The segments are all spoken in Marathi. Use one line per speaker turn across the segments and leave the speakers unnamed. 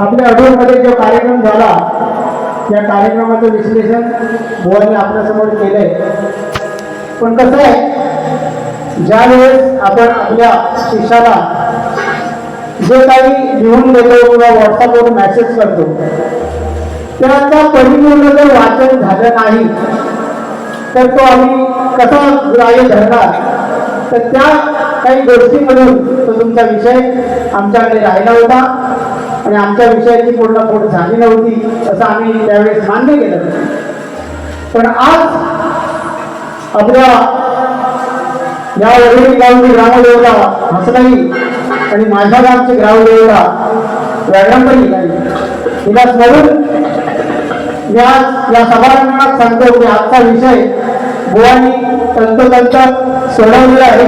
आपल्या अडूरमध्ये जो कार्यक्रम झाला त्या कार्यक्रमाचं विश्लेषण बुवांनी आपल्यासमोर केलंय. पण कसं आहे ज्यावेळेस आपण आपल्या शिष्याला जे काही लिहून देतो किंवा व्हॉट्सअपवर मेसेज करतो त्याचा परिपूर्ण जर वाचन झालं नाही तर तो आम्ही कसा ग्राह्य धरणार? तर त्या काही गोष्टीमधून तो तुमचा विषय आमच्याकडे राहिला होता. आणि आमच्या विषयाची पूर्ण पोट झाली नव्हती असं आम्ही त्यावेळेस मान्य केलं. पण आज आपल्या या वडील गावची ग्रामदेवता हसलाई आणि माझ्या गावची ग्रामदेवता व्यायामपणी तिला स्मरून मी आज या सभागृहात सांगतो की आजचा विषय गोवानी तंतोतंत सोडवलेला आहे.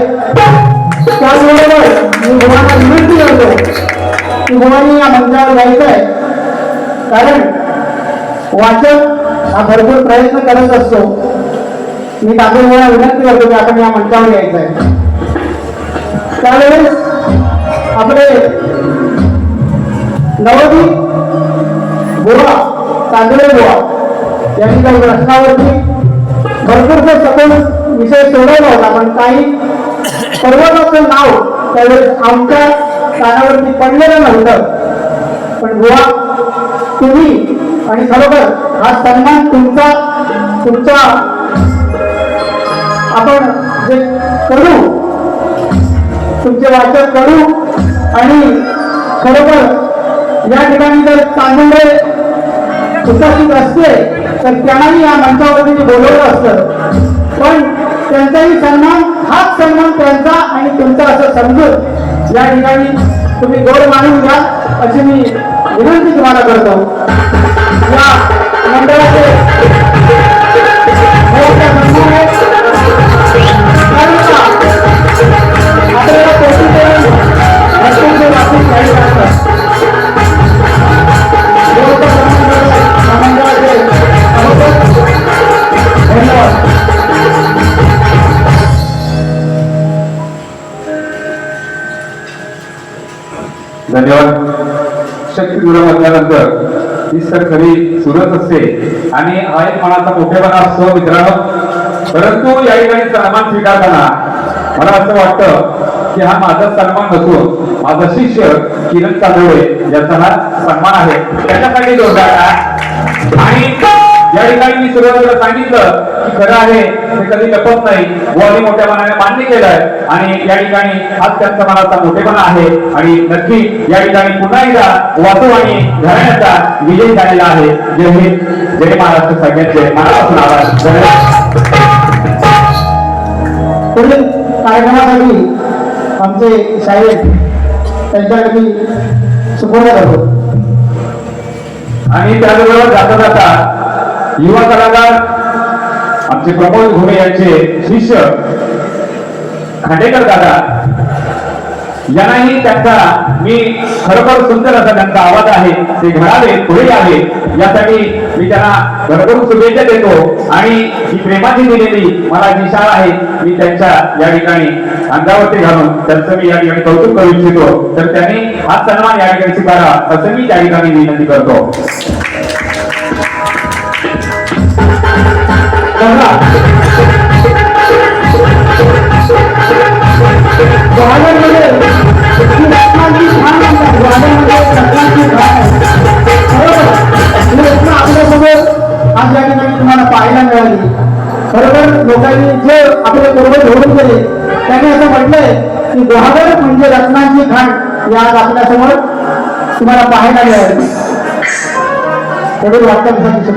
त्याचबरोबर मी बुवांना की या मंचावर जायचं आहे कारण वाचक हा भरपूर प्रयत्न करत असतो. मी दाखवण्याला विनंती करतो की आपण या मंचावर यायचं आहे त्यावेळेस आपले नवदीप गोवा तांदळे गोवा यांनी काही प्रश्नावरती भरपूरसा सखोल विषय सोडवला होता पण काही पर्वताचं नाव त्यावेळेस आमच्या कानावरती पडलेलं नव्हतं. पण बुवा तुम्ही आणि खरोखर हा सन्मान तुमचा तुमचा आपण जे करू तुमचे वाचक करू आणि खरोखर या ठिकाणी जर चांगले उपस्थित असते तर त्यांनाही या मंचावरती मी बोलवलं असतं. पण त्यांचाही सन्मान हाच सन्मान त्यांचा आणि तुमचा असं समजून या ठिकाणी तुम्ही गोड मानून घ्या अशी मी विनंती तुम्हाला करतो. या मंडळाचे धन्यवाद.
शक्ती गुरु म्हटल्यानंतर ही तर खरी सुरत असते. आणि हा एक मनाचा मोठेपणा असतो मित्रांनो. परंतु या ठिकाणी सन्मान स्वीकारताना मला असं वाटतं की हा माझा सन्मान नसून माझा शिष्य किरण चांदोळे याचा हा सन्मान आहे. त्याच्यासाठी जोरदार. आणि या ठिकाणी मी सुरुवातीला सांगितलं की खरं आहे हे कधी लपत नाही. बुवानी मोठ्या मनाने मान्य केलंय आणि या ठिकाणी हाच त्यांचा मनाचा मोठेपणा आहे. आणि नक्की या ठिकाणी पुन्हा एकदा वासुवाणी घराण्याचा विजय झालेला आहे. जय हिंद. जय महाराष्ट्र सगळ्यांचे. मनापासून आभार
कार्यक्रमासाठी आमचे साहेब त्यांच्यासाठी सुपूर्द करतो.
आणि त्याचबरोबर जाता जाता युवा कलाकार आमचे प्रमोद घुमे यांचे शिष्य खांडेकर दादा. यांनाही त्यांचा मी खरोखर सुंदर असा त्यांचा आवाज आहे. ते घडावे पुढे यावे यासाठी मी त्यांना भरपूर शुभेच्छा देतो आणि ही प्रेमाची दिलेली मला जी शाळा आहे मी त्यांच्या या ठिकाणी अंगावरती घालून त्यांचं मी या ठिकाणी कौतुक करू इच्छितो. तर त्यांनी हा सन्मान या ठिकाणी स्वीकारा. असं मी त्या ठिकाणी विनंती करतो.
आज या ठिकाणी तुम्हाला पाहायला मिळाली. खरोखर लोकांनी जे आपले पूर्वज होऊन गेले त्यांनी असं म्हटलंय की ग्वाल्हेर म्हणजे रत्नाची खाण ही आज आपल्यासमोर तुम्हाला पाहायला मिळाली पुढील वाटचालीसाठी